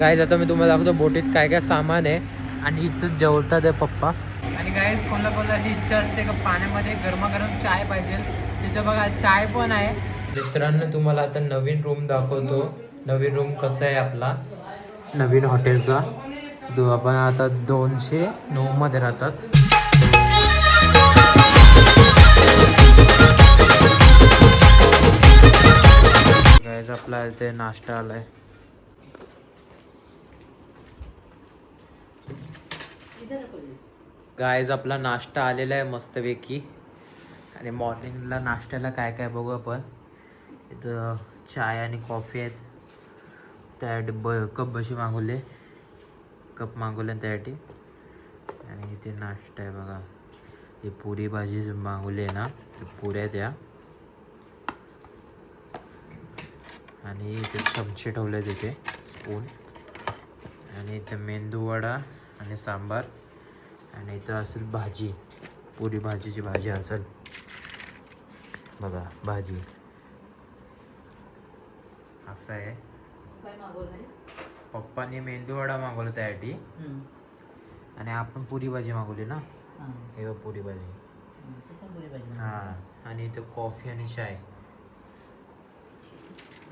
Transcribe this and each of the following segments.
काय आता मी तुम्हाला दाखवतो बोटीत काय काय सामान आहे. आणि इथं जेवतात आहे पप्पा. आणि काय कोणाला कोणाची इच्छा असते का पाण्यामध्ये गरमागरम चाय पाहिजे. तिथं बघा चाय पण आहे. मित्रांनो तुम्हाला आता नवीन रूम दाखवतो. नवीन रूम कसा आहे आपला? नवीन हॉटेलचा आपण आता दोनशे नऊ मध्ये राहतात. गायज आपला इथे नाश्ता आलाय. गायज आपला नाश्ता आलेला आहे मस्तपैकी. आणि मॉर्निंगला नाश्त्याला काय काय बघू आपण. इथं चाय आणि कॉफी आहेत. त्यासाठी ब कप बशी मागवले. कप मागवले त्यासाठी. आणि इथे नाश्ता आहे बघा. हे पुरी भाजी मागवली आहे ना. ते पुऱ्या त्या आणि इथे चमचे ठेवले तिथे स्पून आणि इथे मेंदू वडा आणि सांबार. आणि इथं असेल भाजी पुरी भाजीची भाजी असेल. बघा भाजी. असं आहे. पप्पाने मेंदू वडा मागवला त्यासाठी. आणि आपण पुरी भाजी मागवली ना? हे. पुरी भाजी. हा. आणि इथं कॉफी आणि चाय.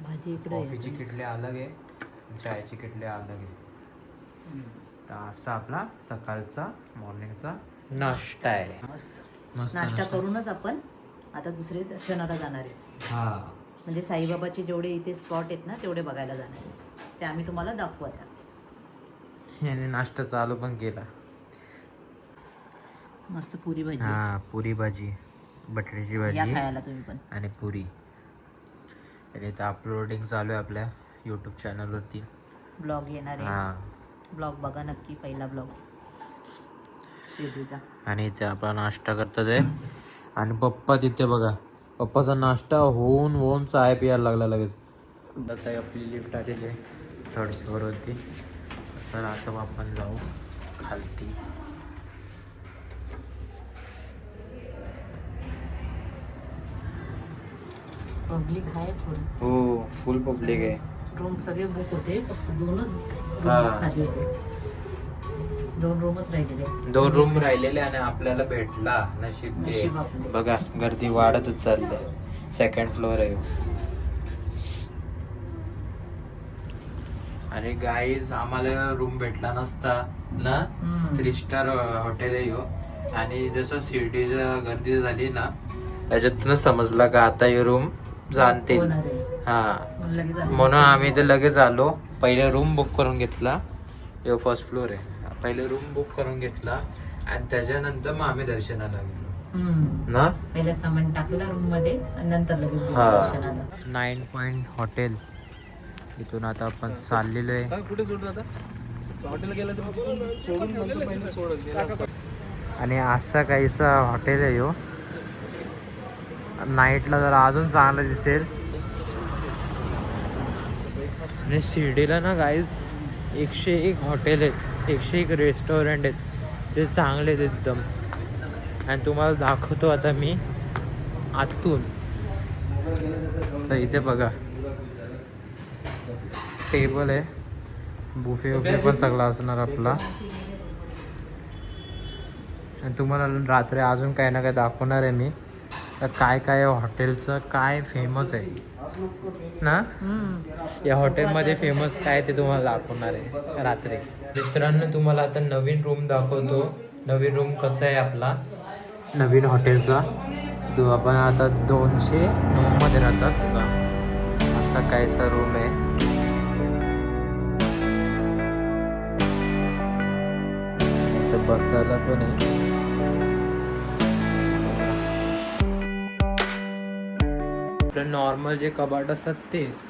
भाजी इकडे कॉफीची किटली अलग आहे चायची किटली अलग आहे. तर असा आपला सकाळचा मॉर्निंगचा नाश्ता आहे. मस्त. नाश्ता करूनच आपण आता दुसरे दर्शनाला जाणार आहे. हा. म्हणजे साईबाबाचे जेवढे इथे स्पॉट आहेत ना तेवढे बघायला जाणार आहे. ते आम्ही तुम्हाला दाखवू आता. याने नाश्ता चालू पण केला. मस्त पुरी भाजी. हा पुरी भाजी बटाट्याची या भाजी खायला तुम्ही पण. आणि पुरी. आणि इथं अपलोडिंग चालू आहे आपल्या यूट्यूब चॅनलवरती ब्लॉग येणार आहे. हा. ब्लॉग बघा नक्की पहिला ब्लॉग आणि इथे आपला नाश्ता करतात आहे आणि पप्पा तिथे बघा. पप्पाचा नाश्ता होऊन होऊन चाय प्यायला लागला लगेच. आता आपली लिफ्ट आलेली आहे. थर्ड फ्लोअरवरती सर आता आपण जाऊ. खालती. पब्लिक आहे फुल हो फुल पब्लिक आहे रूम सगळे बुक होते फक्त दोनच हा. खाली होते दोन रूमच राहिलेले दोन रूम राहिलेले आणि आपल्याला भेटला नशीब ते नशीब आपलं. बघा गर्दी वाढतच चाललंय सेकंड फ्लोअर आहे ह्यो. आणि गाईज आम्हाला रूम भेटला नसता ना हम्म. थ्री स्टार हॉटेल आहे ह्यो आणि जसं शिर्डीच्या गर्दी झाली ना त्याच्यातूनच समजलं का आता हे रूम जाणतील. होणार आहे. हा. लगेच म्हणून आम्ही ते लगेच आलो पहिले रूम बुक करून घेतला. यो फर्स्ट फ्लोअर आहे. पहिले रूम बुक करून घेतला. आणि त्याच्यानंतर मग आम्ही दर्शनाला गेलो. हम्म. ना? पहिलं सामान टाकलं रूममध्ये आणि नंतर लगेच हा. दर्शनाला. नाईन पॉइंट हॉटेल इथून आता आपण चाललेलो आहे. कुठे सोडत आता? हॉटेल गेलं तर मग तिथून सोडून नंतर पहिले सोडत आणि असा काहीसा हॉटेल आहे हो नाईटला जरा अजून चांगलं दिसेल. आणि शिर्डीला ना गाईज एकशे एक हॉटेल आहेत. एकशे एक रेस्टॉरंट आहेत. ते चांगले आहेत एकदम. आणि तुम्हाला दाखवतो आता मी आतून. तर इथे बघा. टेबल आहे. बुफे वगैरे पण सगळा असणार आपला. आणि तुम्हाला रात्री अजून काही ना काही दाखवणार आहे मी. तर काय काय हॉटेलचं काय फेमस आहे? ना. या हॉटेलमध्ये फेमस काय ते तुम्हाला दाखवणार आहे. रात्री. मित्रांनो तुम्हाला आता नवीन रूम दाखवतो. नवीन रूम कसा आहे आपला? नवीन हॉटेलचा जो आपण आता दोनशे मध्ये राहतात असा कायसा रूम आहे. बसायला पण आहे. आपलं नॉर्मल जे कबाट असतात तेच.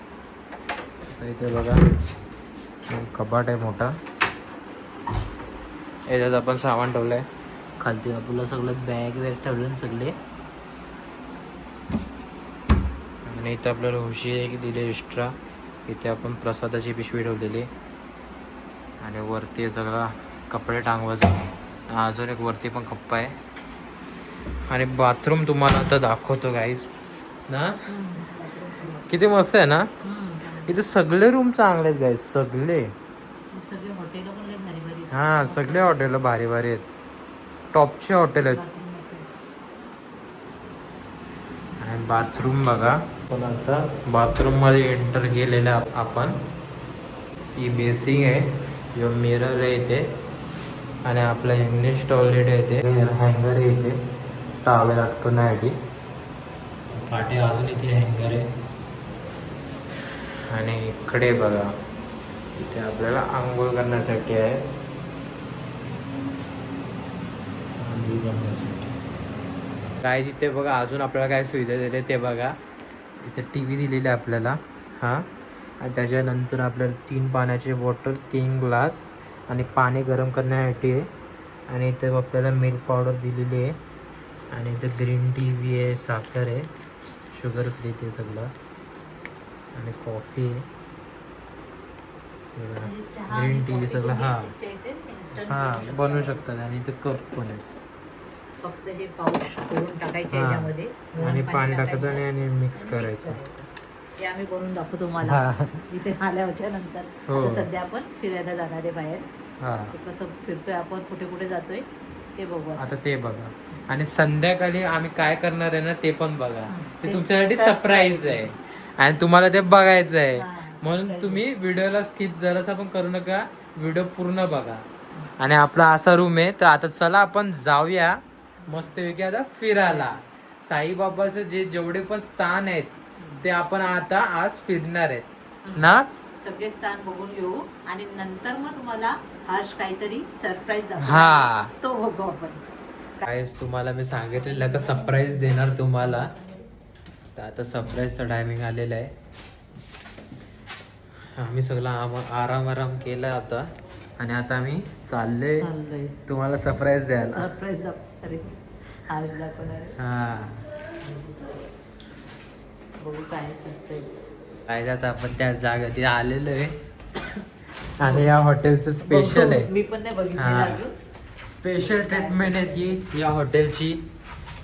इथे बघा. कबाट आहे मोठा. याच्यात आपण सामान आहे खालती आपलं सगळं बॅग वॅग ठेवलं सगळे. आणि इथं आपल्याला उशी एक दिली एक्स्ट्रा इथे आपण प्रसादाची पिशवी ठेवलेली. आणि वरती सगळा कपडे टांगवायचा. अजून एक वरती पण कप्पा आहे. आणि बाथरूम तुम्हाला आता दाखवतो गाईज ना? किती मस्त आहे ना. इथे सगळे रूम चांगले आहेत गाय सगळे. हे सगळे हॉटेल भारी भारी आहेत. हा टॉपचे हॉटेल आहेत. आणि बाथरूम बघा. पण आता बाथरूममध्ये एंटर केलेलं आपण. ही बेसिंग आहे. यो मिरर आहे इथे. आणि आपला इंग्लिश टॉयलेट आहे इथे. हँगर आहे इथे. टावेल अटकवण्यासाठी पाठी अजून इथे हँगर आहे. आणि इकडे बघा इथे आपल्याला आंघोळ करण्यासाठी आहे. आंघोळ करण्यासाठी. काय तिथे बघा अजून आपल्याला काय सुविधा दिली ते बघा. इथे टी व्ही दिलेली आहे आपल्याला हां. आणि त्याच्यानंतर आपल्याला तीन पाण्याचे बॉटल तीन ग्लास आणि पाणी गरम करण्यासाठी आहे. आणि इथे आपल्याला मिल्क पावडर दिलेली आहे. आणि इथे ग्रीन टी व्ही आहे साखर आहे. शुगर फ्री ते सगळं. आणि कॉफी. ग्रीन टी सगळं हां. हां. बनवू शकतात आणि इथे कप पण आहे फक्त हे पाऊच करून टाकायचे. याच्यामध्ये. गरम आणि पाणी टाकायचं आणि आणि मिक्स करायचं. हे आम्ही बनवून दाखवतो तुम्हाला. इथे आल्याच्यानंतर. हो. सध्या आपण फिरायला जाणार आहे बाहेर ते कसं फिरतोय आपण कुठे कुठे जातोय. ते बघू आता ते बघा. आणि संध्याकाळी आम्ही काय करणार आहे ना ते पण बघा. ते तुमच्यासाठी सरप्राईज आहे. आणि तुम्हाला ते बघायचं आहे. म्हणून तुम्ही व्हिडिओला स्किप जरासा पण करू नका. व्हिडिओ पूर्ण बघा. आणि आपला असा रूम आहे तर आता चला आपण जाऊया. मस्तपैकी आता फिरायला. साईबाबाचं जे जेवढे पण स्थान आहेत ते आपण आता आज फिरणार आहेत. ना? सगळे स्थान बघून घेऊ. आणि नंतर मग तुम्हाला हर्ष काहीतरी सरप्राईज हा. तो बघू आपण. काय तुम्हाला मी सांगितलेलं का सरप्राईज देणार तुम्हाला? तर आता सरप्राईजचा टायमिंग आलेला आहे. आम्ही सगळं आम आराम आराम केला आता. आणि आता आम्ही चाललोय. चाललंय. तुम्हाला सरप्राईज द्यायला. सरप्राईज दाखवणार आहे. हर्ष दाखवणार आहे. हा. बघू काय सरप्राईज काय जात आपण त्या जागा तिथे आलेलो आहे. आणि या हॉटेलचं स्पेशल आहे. मी पण नाही. अजून. स्पेशल ट्रीटमेंट आहे ती या हॉटेलची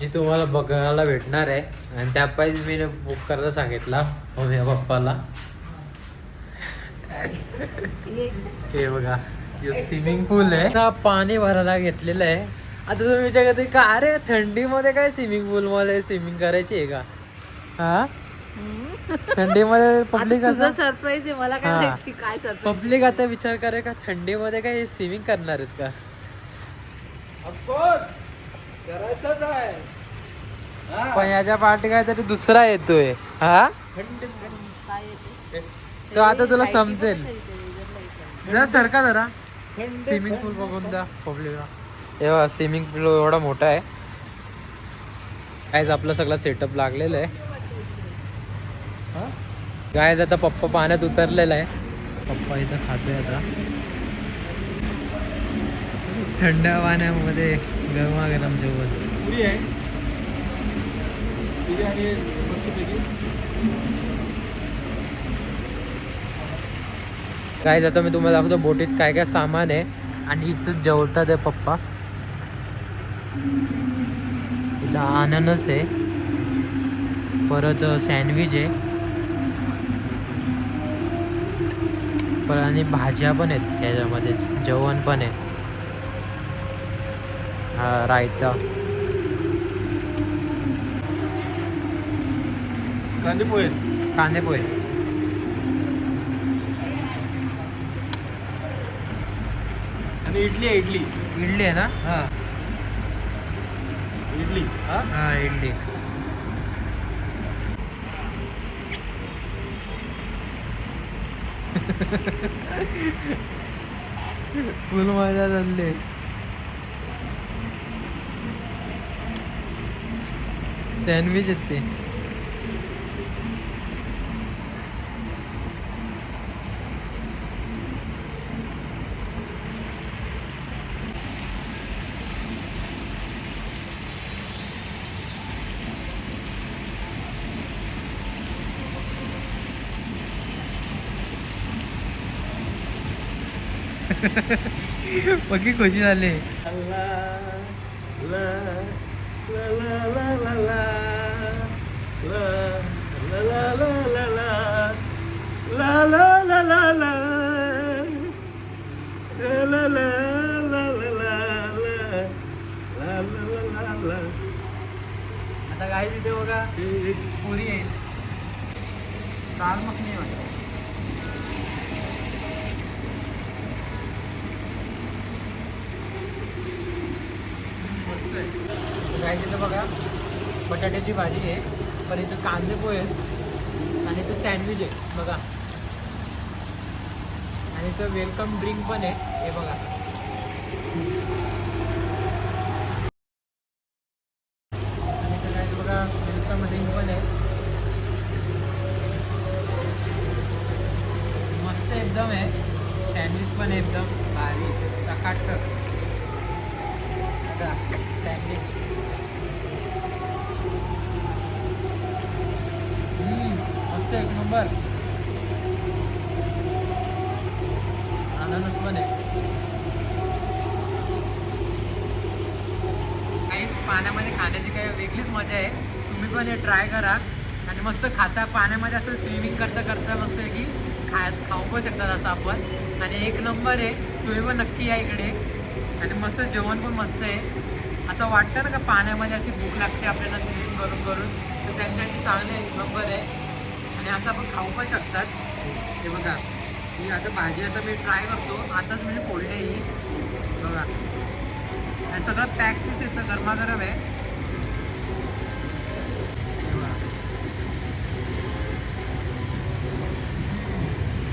जी तुम्हाला बघायला भेटणार आहे. आणि त्या पाहिजे मी बुक करायला सांगितला मम्मी पप्पाला. हे बघा स्विमिंग पूल आहे. पाणी भरायला घेतलेलं आहे. आता तुम्ही विचार करते का अरे थंडीमध्ये काय स्विमिंग पूल मध्ये स्विमिंग करायची आहे का? हा? थंडीमध्ये पब्लिक तुझं असं? सरप्राईज आहे मला काय हा. माहिती काय सरप्राईज पब्लिक आता विचार करे का थंडीमध्ये काय स्विमिंग करणार आहेत का? ऑफकोर्स करायचंच आहे. हा. पण याच्या पाठी काहीतरी दुसरा येतोय. हा? काय येते तो आता तुला ते समजेल. जरा सरका जरा. स्विमिंग पूल बघून द्या पब्लिकला एव्हा स्विमिंग पूल एवढा मोठा आहे. कायच आपलं सगळं सेटअप लागलेलं आहे? गायज आता पप्पा पाण्यात उतरलेला आहे. पप्पा इथं खातोय आता. थंड पाण्यामध्ये गरमागरम जेवण. काय आता मी तुम्हाला दाखवतो बोटीत काय काय सामान आहे. आणि इथं जेवतात आहे पप्पा. इथं अननस आहे. परत सँडविच आहे. परत आणि भाज्या पण आहेत त्याच्यामध्ये जेवण पण आहे. हा रायता. कांदे पोहे कांदे पोहे आणि इडली आहे इडली. इडली आहे ना? हा. इडली हा? हा इडली. फुल मजा चालली सँडविच आहेत ते पक्की खुशी झाले. आता काय तिथे बघा पुरी येईल दाल मखनी वाटत काय तिथं बघा बटाट्याची भाजी आहे पण इथं कांदे पोहे आणि इथं सँडविच आहे बघा. आणि इथं वेलकम ड्रिंक पण आहे हे बघा आणि इथं काय ते बघा वेलकम ड्रिंक पण आहे मस्त एकदम आहे सँडविच पण आहे एकदम भारी टकाटक बघा सँडविच हम्म, मस्त एक नंबर अननस पण आहे काही पाण्यामध्ये खाण्याची काही वेगळीच मजा आहे. तुम्ही पण हे ट्राय करा. आणि मस्त खाता. पाण्यामध्ये असं स्विमिंग करता करता मस्त आहे की खा खाऊ पण शकतात असं आपण. आणि एक नंबर आहे तुम्ही पण नक्की या इकडे. आणि मस्त जेवण पण मस्त आहे. असं वाटतं ना का पाण्यामध्ये अशी भूक लागते आपल्याला स्विमिंग करून करून तर त्यांच्यासाठी चांगले एक नंबर आहे. आणि असं आपण खाऊ पण शकतात. हे बघा. ही आता भाजी आता मी ट्राय करतो. आताच म्हणजे फोडली आहे ही बघा. आणि सगळं पॅक पीस येतं गरमागरम आहे.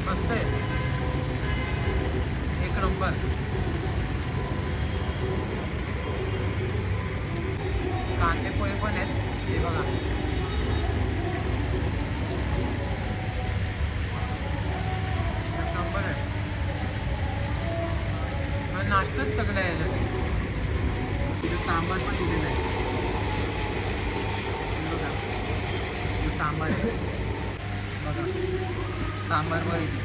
मस्त आहे. एक नंबर. कांदे पोहे पण आहेत. हे बघा. एक नंबर आहे. नाश्ताच सगळं आहे सांबार पण दिलेला आहे. बघा. सांबार बघा. सांबार बघ इथे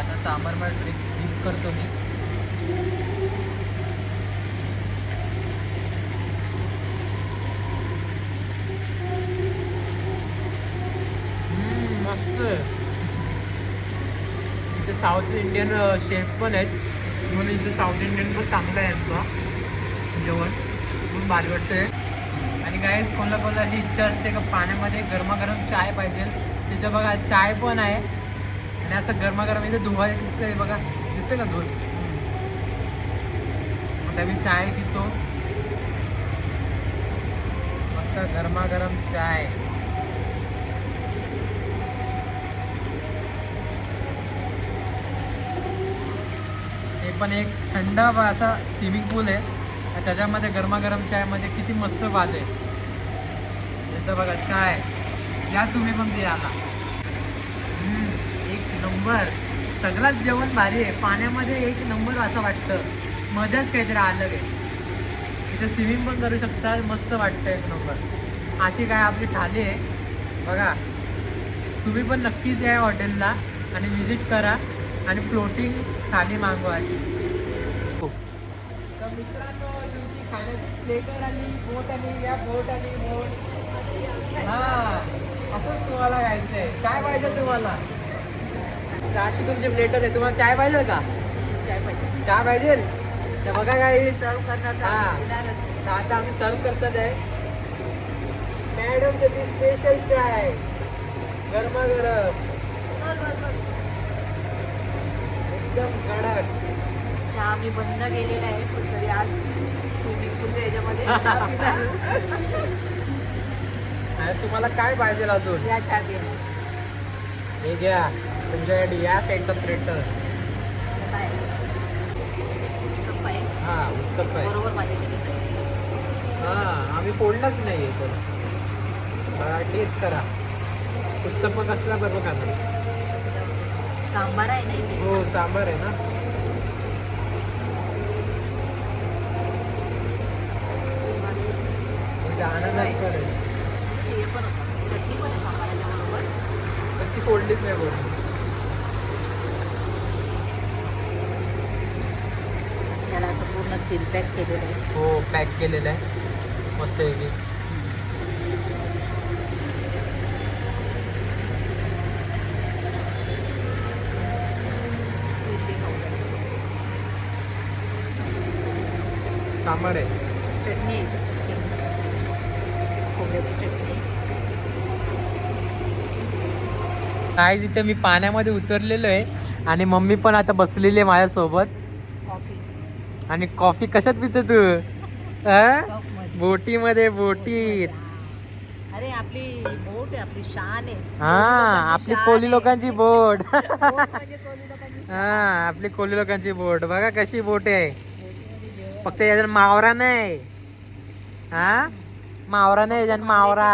आता सांबारमध्ये ड्रिप करतो मी. मस्त. इथे साऊथ इंडियन शेफ पण आहेत. म्हणून इथे साऊथ इंडियन पण चांगलं आहे यांचं. जेवण म्हणून भारी वाटतंय. आणि काय कोणाला जी इच्छा असते का पाण्यामध्ये गरमागरम चाय पाहिजे तिथं बघा चाय पण आहे. आणि असं गरमागरम इथं धुवा दिसतंय बघा. दिसतंय का धुवं आता मी चाय पितो. मस्त गरमागरम चाय. पण एक थंड असा स्विमिंग पूल आहे. त्याच्यामध्ये गरमागरम चायमध्ये किती मस्त वाद आहे. त्याचं बघा चाय. या तुम्ही पण ते एक नंबर. सगळ्यात जेवण भारी आहे. पाण्यामध्ये एक नंबर असं वाटतं. मजाच काहीतरी अलग आहे. इथे स्विमिंग पण करू शकता. मस्त वाटतं एक नंबर. अशी काय आपली थाली आहे. बघा. तुम्ही पण नक्कीच या हॉटेलला आणि व्हिजिट करा. आणि फ्लोटिंग थाली मागवा अशी. मित्रांनो तुमची खाण्याची प्लेटर आली बोट आली या बोट आली बोट हा असंच तुम्हाला घ्यायचं आहे काय पाहिजे तुम्हाला? अशी तुमची प्लेटर आहे. तुम्हाला चाय पाहिजे का? चाय पाहिजे. चहा पाहिजे? तर बघा काही सर्व करणार हा. आता आम्ही सर्व करतात आहे. मॅडमसाठी स्पेशल चाय. गरमागरम. एकदम कडक. चहा मी बंद केलेला आहे पण तरी आज. स्विमिंग पूलच्या याच्यामध्ये तुम्हाला काय पाहिजे अजून? या पिणार. हे घ्या तुमच्यासाठी या साईडचा प्लेटर. हा उत्तप्प आहे. बरोबर हा आम्ही फोडलाच नाही आहे तर टेस्ट करा. उत्तप्प कसला बरोबर खाणार सांबार आहे ना हो सांबार आहे ना मस्त. म्हणजे अननस पण आहे हे पण होतं. चटणी पण आहे सांबाराच्या बरोबर पण ती फोडलीच नाही बोल त्याला असं पूर्ण सील पॅक केलेलं आहे. हो पॅक केलेलं आहे. मस्त आहे. की. सांबार आहे. चटणी खोबऱ्याची चटणी काय इथे मी पाण्यामध्ये उतरलेलो आहे आणि मम्मी पण आता बसलेली आहे माझ्यासोबत. आणि कॉफी कशात पिते तू? बोटीमध्ये बोटीत. अरे आपली बोट आहे आपली शान आहे. हा आपली कोली लोकांची बोट. हा आपली कोली लोकांची बोट. बघा कशी बोट आहे. फक्त याच्यात मावरा नाही. हा? मावरा नाही याच्यात मावरा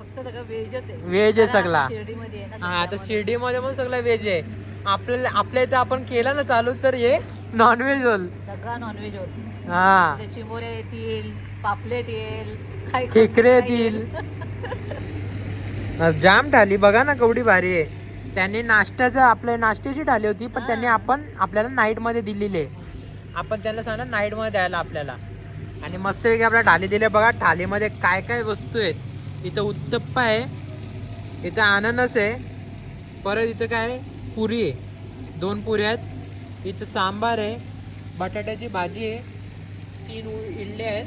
फक्त सगळं व्हेजच आहे. सगळा. आपण शिर्डीमध्ये आहे ना हा आता त्याच्यामध्ये शिर्डीमध्ये पण सगळं व्हेज आहे. आपल्याला आपल्या इथे आपण केलं ना चालू तर हे नॉनव्हेज होल सगळा नॉनव्हेज होत हा. चिमोरे येतील पापलेट येईल काय खेकडे काय येतील. जाम ठाली बघा ना केवढी भारी आहे. त्यांनी नाश्त्याचं आपल्या नाश्त्याची ठाली होती पण त्यांनी आपण आपल्याला नाईटमध्ये दिलेली आहे. आपण त्यांना सांगा नाईटमध्ये द्यायला आपल्याला. आणि मस्तपैकी आपल्याला ठाली दिली बघा ठालीमध्ये काय काय वस्तू आहेत. इथं उत्तप्पा आहे. इथं अननस आहे. परत इथं काय? पुरी आहे. दोन पुऱ्या आहेत. इथं सांबार आहे. बटाट्याची भाजी आहे. तीन इडले आहेत.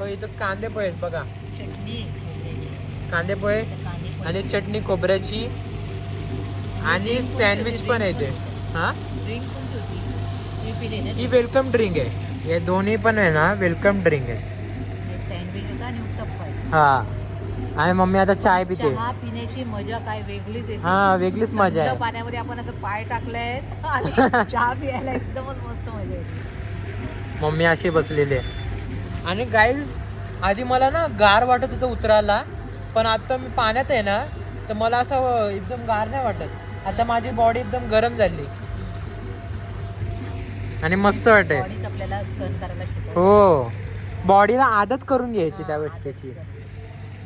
पण इथं कांदे पोहे आहेत बघा. चटणी कांदे पोहे. आणि चटणी खोबऱ्याची. आणि सँडविच पण आहे ते. हा? ही वेलकम ड्रिंक आहे. हे दोन्ही पण आहे ना वेलकम ड्रिंक आहे. सँडविच होता आणि उत्तप्पा आहे. हा. आणि मम्मी आता चाय पिते. चहा पिण्याची मजा काय वेगळीच येते हा वेगळीच मजा आहे. पाण्यामध्ये आपण आता पाय टाकलेत आणि चहा प्यायला एकदमच मस्त मजा येते. मम्मी अशी बसलेली आहे. आणि गाईज आधी मला ना गार वाटत होतं उतरायला पण आता मी पाण्यात आहे ना तर मला असं एकदम गार नाही वाटत. आता माझी बॉडी एकदम गरम झाली. आणि मस्त वाटते बॉडीच आपल्याला सहन करायला शिकवते. हो. बॉडीला आदत करून घ्यायची त्या गोष्टीची.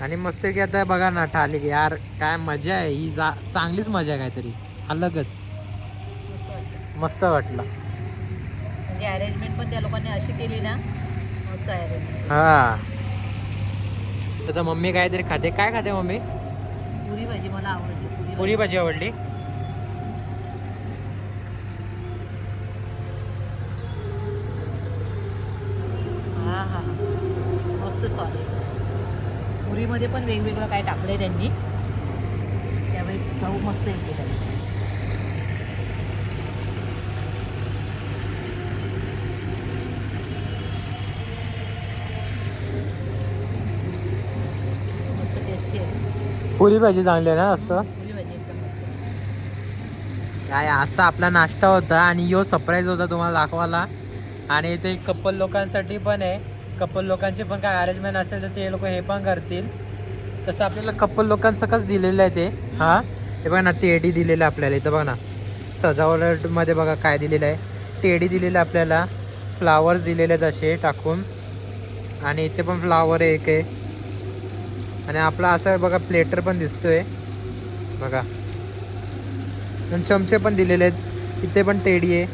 आणि मस्त की आता बघा ना ठाली की यार काय मजा आहे. ही जा चांगलीच मजा आहे काहीतरी. अलगच. मस्त वाटतं. मस्त वाटलं. म्हणजे अरेंजमेंट पण त्या लोकांनी अशी केली ना मस्त. हा. आता मम्मी काहीतरी खाते. काय खाते मम्मी? पुरी भाजी मला आवडली. पुरी पुरी भाजी आवडली? स्वाद आहे पुरीमध्ये पण वेगवेगळं काय टाकलंय त्यांनी. त्यामुळे चव मस्त येते आहे. पुरी भाजी चांगली आहे ना असं? काय असा आपला नाश्ता होता आणि यो सरप्राईज होता तुम्हाला दाखवायला. आणि इथे कपल लोकांसाठी पण आहे. कपल लोकांचे पण काय अरेंजमेंट असेल तर ते लोक हे पण करतील. तसं आपल्याला कपल लोकांसकच दिलेलं आहे ते. हा? ते बघा ना टेडी दिलेलं आहे आपल्याला. इथं बघा ना. सजावटमध्ये बघा काय दिलेलं आहे. टेडी दिलेलं आहे आपल्याला. फ्लावर्स दिलेले आहेत असे टाकून. आणि इथे पण फ्लावर आहे एक आहे. आणि आपला असं बघा प्लेटर पण दिसतोय. बघा. आणि चमचे पण दिलेले आहेत. इथे पण टेडी आहे.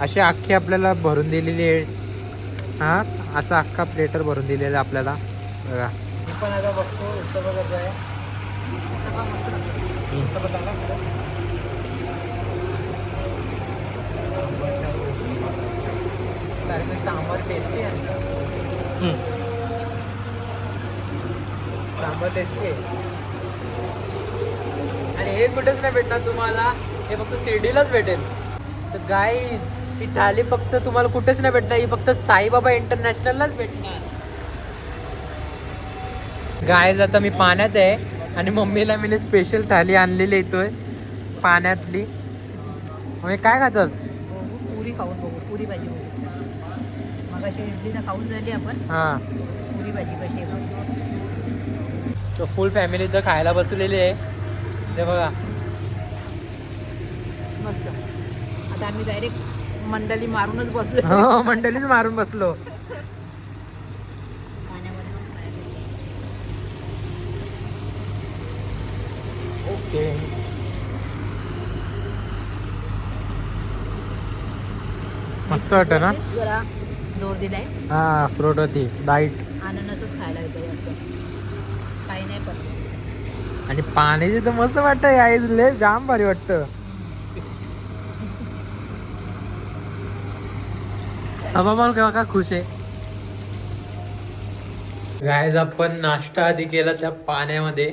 अशी अख्खे आपल्याला भरून दिलेली आहे. हा असा अख्खा प्लेटर भरून दिलेला आहे आपल्याला. बघा. मी पण आता बघतो इथं बघत आहे सांबार टेस्टी आहे. सांबार टेस्टी आहे आणि हे कुठेच नाही भेटणार तुम्हाला. हे फक्त शिर्डीलाच भेटेल. तर गाय ही थाली फक्त तुम्हाला कुठेच नाही भेटणार ही फक्त साईबाबा इंटरनॅशनललाच भेटणार. गाय आता मी पाण्यात आहे आणि मम्मीला मी स्पेशल थाली आणलेली येतोय पाण्यातली. मग काय खातस? पुरी खाऊन बघू पुरी भाजी बघू. खाऊन झाली आपण. हा. पुरी भाजी कशी आहे बघू. तो फुल फॅमिली इथं खायला बसलेली आहे. ते बघा. मस्त. आता आम्ही डायरेक्ट मंडळी मारूनच बसलो. हो मंडळीच मारून बसलो. पण. ओके. मस्त वाटतं ना? जरा जोर दिलाय. हा फ्रूट होती डाईट अननसच खायला येतो असं काही नाही पण. आणि पाण्याची तर मस्त वाटतं याय लय जाम भारी वाटतं. बाबा केव्हा का खुश आहे. गायज आपण नाश्ता आधी केला त्या पाण्यामध्ये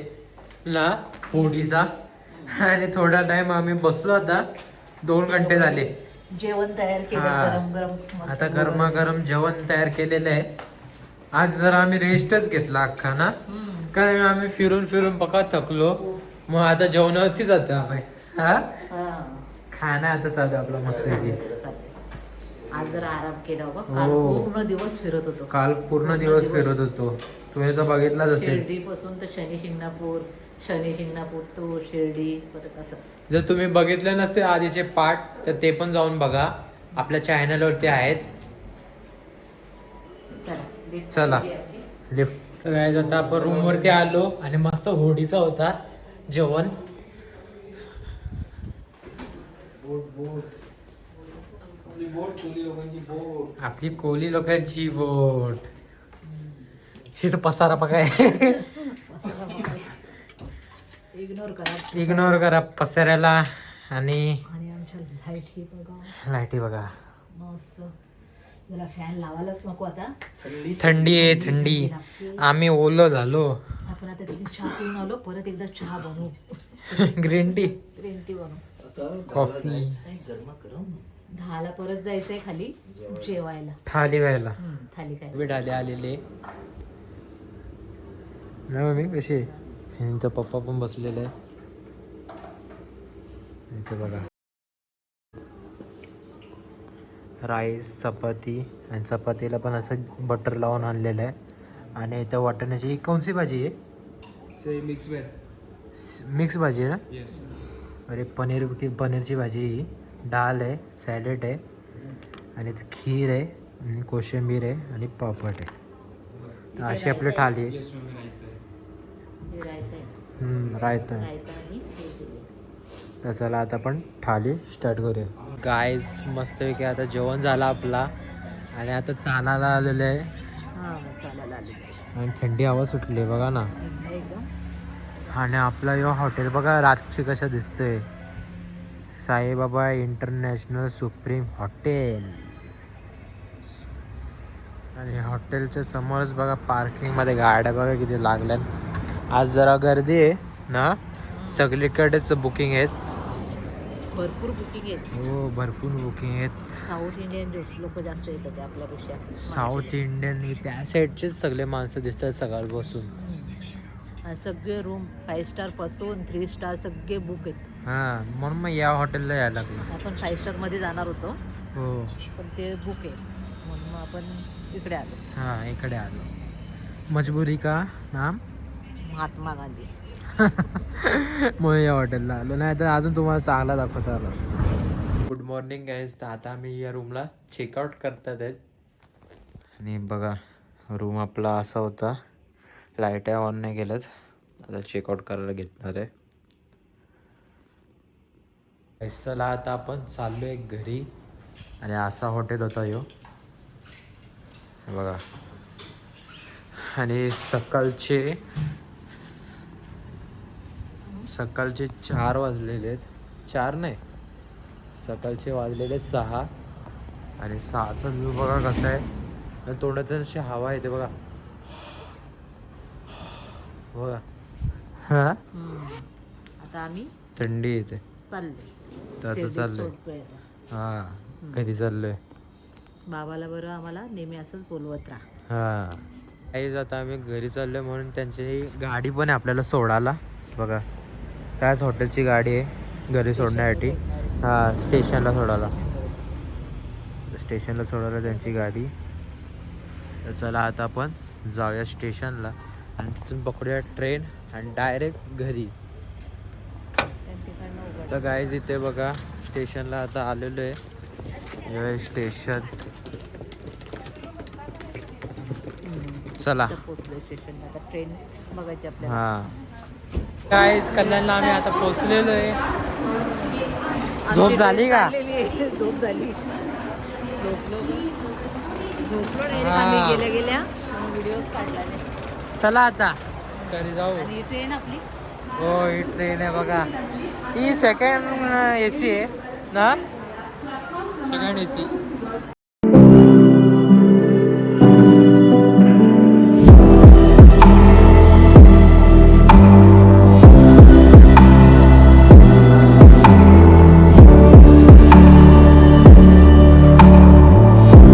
ना होडीचा आणि थोडा टाइम आम्ही बसलो आता. दोन घंटे झाले. जेवण तयार केलं हा. गरम गरम मस्त आता गरमागरम जेवण तयार केलेलं आहे. आज जर आम्ही रेस्टच घेतला अख्खा ना. कारण आम्ही फिरून फिरून पका थकलो. मग आता जेवणावरती जातो आपण. हा? हा. खाणं आता चालू आपलं मस्त आज जरा आराम केला बघ हो. काल पूर्ण दिवस फिरत होतो. काल पूर्ण दिवस फिरत होतो. तुम्ही तर बघितलाच असेल. शिर्डी पासून तर शनी शिंगणापूर शनी शिंगणापूर तो शिर्डी परत असं. जर तुम्ही बघितले नसते आधीचे पार्ट तर ते पण जाऊन बघा. आपल्या चॅनलवरती आहेत. चला lift चला. आपली. लिफ्ट आता आपण रूम वरती आलो आणि मस्त होडीचा होता जेवण. आपली बोट चोली लोकांची बोट. आपली कोली लोकांची बोट. ही तर पसारा बघाय इग्नोर करा. इग्नोर करा पसाऱ्याला. आणि आमच्या लाइट ही बघा. लाईटी बघा. मस्त. जरा फॅन लावायलाच नको आता. थंडी. आहे थंडी. आम्ही ओलो झालो. आपण आता तिथे चहा पिऊन आलो परत एकदा चहा बनवू. ग्रीन टी ग्रीन टी बनवू. आता कॉफी दहाला परत जायचंय खाली जेवायला. थाली खायला हम्म, थाली खायला. वेळ आले आलेले. ना मी कशी यांचा पप्पा पण बसलेले आहे इथे बघा. राईस चपाती आणि चपातीला पण असं बटर लावून आणलेलं आहे. आणि इथं वाटण्याची ही कोणती भाजी आहे? से मिक्स वेज मिक्स भाजी आहे ना? येस अरे पनीर की पनीरची भाजी आहे ही. डाळ आहे सॅलेड आहे आणि इथं खीर आहे आणि कोशिंबीर आहे आणि पापड आहे. तर अशी आपली थाली आहे. हे रायता आहे. हम्म, रायता आहे. रायता आणि हे केलंय. तर चला आता आपण थाली स्टार्ट करूया. गायज मस्तपैकी आता जेवण झालं आपला. आणि आता चालायला आलेलं आहे. हा आहे. आणि थंडी हवा सुटली आहे बघा ना. एकदम. आणि आपलं यो हॉटेल बघा रातची कसं दिसतंय. Saibaba international supreme hotel. आणि हॉटेलच्या समोरच बघा पार्किंगमध्ये गाड्या बघा किती लागल्यात. आज जरा गर्दी आहे ना? सगळीकडेच बुकिंग आहेत. भरपूर बुकिंग आहेत. हो भरपूर बुकिंग आहेत. साऊथ इंडियन लोक जास्त येतात आपल्यापेक्षा. साऊथ इंडियन त्या साईडचेच सगळे माणसं दिसतात सकाळपासून. सगळे रूम फाईव्ह स्टारपासून थ्री स्टार सगळे बुक आहेत. हा म्हणून मग या हॉटेलला यायला लागलं. आपण फाईव्ह स्टारमध्ये जाणार होतो. हो. पण ते बुक आहे. म्हणून मग आपण इकडे आलो. हा इकडे आलो. मजबुरी का नाम? महात्मा गांधी. मग या हॉटेलला आलो. नाही तर अजून तुम्हाला चांगला दाखवता आलो. गुड मॉर्निंग गाईज तर आता आम्ही या रूमला चेकआउट करतात आहेत. आणि बघा रूम आपला असा होता. लाइट ऑन नाही केलं आता चेकआउट करायला घेतणार आहे. चला आता आपण चाललो आहे घरी. आणि असा हॉटेल होता यो. बघा. आणि सकाळचे सकाळचे चार वाजलेले आहेत. चार नाही. सकाळचे वाजलेले सहा. आणि सहाचा व्ह्यू बघा कसा आहे. तोंडात अशी हवा येते बघा. बघा हा? आता आम्ही थंडी येते. चाललोय. तर आता चाललोय. सोडतोय आता. हा कधी चाललोय? बाबाला बरं आम्हाला नेहमी असंच बोलवत राहा. हा. काहीच आता आम्ही घरी चाललोय म्हणून त्यांची गाडी पण आहे आपल्याला सोडायला. बघा त्याच हॉटेलची गाडी आहे घरी सोडण्यासाठी. हा स्टेशनला सोडायला. स्टेशनला सोडायला त्यांची गाडी. तर चला आता आपण जाऊया स्टेशनला आणि तिथून पकडूया ट्रेन आणि डायरेक्ट घरी. तर गाईज इथे बघा स्टेशनला आता आलेलो आहे. स्टेशन. चला. हा. गाईज कल्याणला आम्ही आता पोहोचलेलो आहे. झोप झाली का? झोप झाली. झोपलो. झोपलो गेल्या गेल्या. व्हिडिओज काढला चला आता. घरी जाऊ. आणि ट्रेन आपली. हो ही ट्रेन आहे बघा. ही सेकंड ए सी आहे ना? सेकंड ए सी